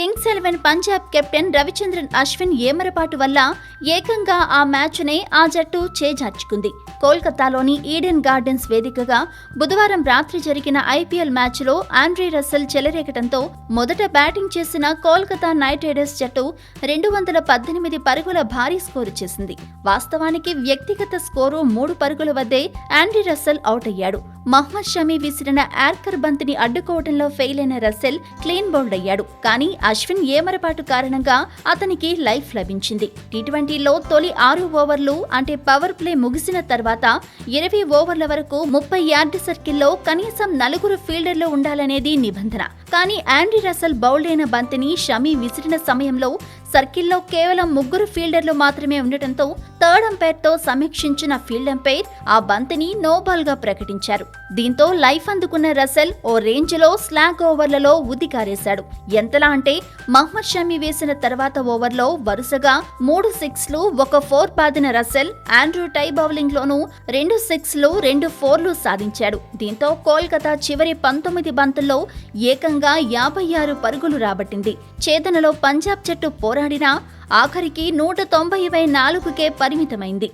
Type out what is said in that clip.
Kings Eleven Punjab captain Ravichandran Ashwin ఏమరపాటు వల్ల ఏకంగా ఆ మ్యాచ్నే ఆ జట్టు చేజార్చుకుంది. కోల్కతాలోని ఈడెన్ గార్డెన్స్ వేదికగా బుధవారం రాత్రి జరిగిన ఐపీఎల్ మ్యాచ్లో ఆండ్రీ రస్సెల్ చెలరేగటంతో మొదట బ్యాటింగ్ చేసిన కోల్కతా నైట్ రైడర్స్ జట్టు రెండు వందల పద్దెనిమిది పరుగుల భారీ స్కోరు చేసింది. వాస్తవానికి వ్యక్తిగత స్కోరు మూడు పరుగుల వద్దే ఆండ్రీ రస్సెల్ అవుట్ అయ్యాడు మహ్మద్ షమీ విసిరిన యార్కర్ బంతిని అడ్డుకోవడంలో ఫెయిల్ అయిన రస్సెల్ క్లీన్ బౌల్డ్ అయ్యాడు. కానీ అశ్విన్ ఏమరపాటు కారణంగా అతనికి లైఫ్ లభించింది. టీ ట్వంటీలో తొలి ఆరు ఓవర్లు అంటే పవర్ ప్లే ముగిసిన తర్వాత ఇరవై ఓవర్ల వరకు ముప్పై యార్డ్ సర్కిల్లో కనీసం నలుగురు ఫీల్డర్లు ఉండాలనేది నిబంధన. కానీ యాండ్రీ రసెల్ బౌల్డ్ అయిన బంతిని షమీ విసిరిన సమయంలో సర్కిల్లో కేవలం ముగ్గురు ఫీల్డర్లు మాత్రమే ఉండటంతో థర్డ్ అంపైర్తో సమీక్షించిన ఫీల్డ్ అంపైర్ ఆ బంతిని నోబాల్గా ప్రకటించారు. దీంతో లైఫ్ అందుకున్న రసెల్ ఓ రేంజ్లో స్లాగ్ ఓవర్లలో ఉదికారేశాడు. ఎంతలా అంటే మహ్మద్ షమీ వేసిన తర్వాత ఓవర్లో వరుసగా మూడు సిక్స్లు ఒక ఫోర్ బాదిన రసెల్ ఆండ్రూ టై బౌలింగ్లోనూ రెండు సిక్స్లు రెండు ఫోర్లు సాధించాడు. దీంతో కోల్కతా చివరి పంతొమ్మిది బంతుల్లో ఏకంగా యాభై ఆరు పరుగులు రాబట్టింది. చేతనలో పంజాబ్ జట్టు పోరా పోరాడినా ఆఖరికి నూట తొంభై నాలుగుకే పరిమితమైంది.